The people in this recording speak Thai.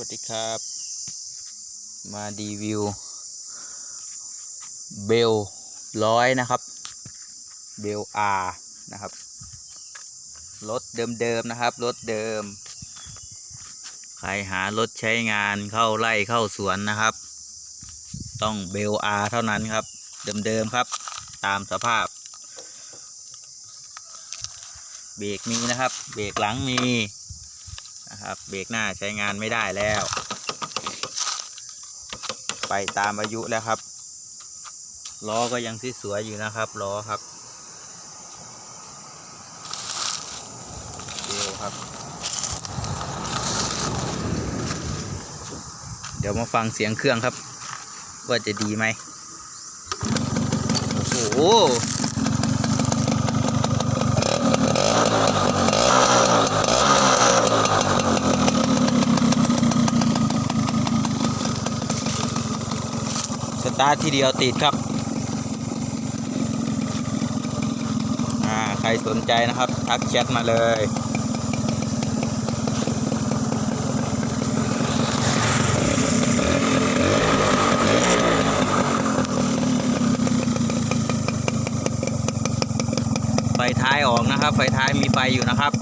วัสดีครับ มาดีวิว เบลร้อยนะครับ เบลอาร์นะครับ รถเดิมๆนะครับ รถเดิม ใครหารถใช้งานเข้าไร่เข้าสวนนะครับ ต้องเบลอาร์เท่านั้นครับ เดิมๆครับ ตามสภาพ เบรกมีนะครับ เบรกหลังมี นะครับเบรกหน้าใช้งานไม่ได้แล้ว ไปตามอายุแล้วครับล้อก็ยังที่สวยอยู่นะครับล้อครับเดียวครับ เดี๋ยวมาฟังเสียงเครื่องครับ ว่าจะดีไหมโอ้ สตาร์ททีเดียวติดครับใครสนใจนะครับ ทักแชทมาเลยไฟท้ายออกนะครับ ไฟท้ายมีไฟอยู่นะครับ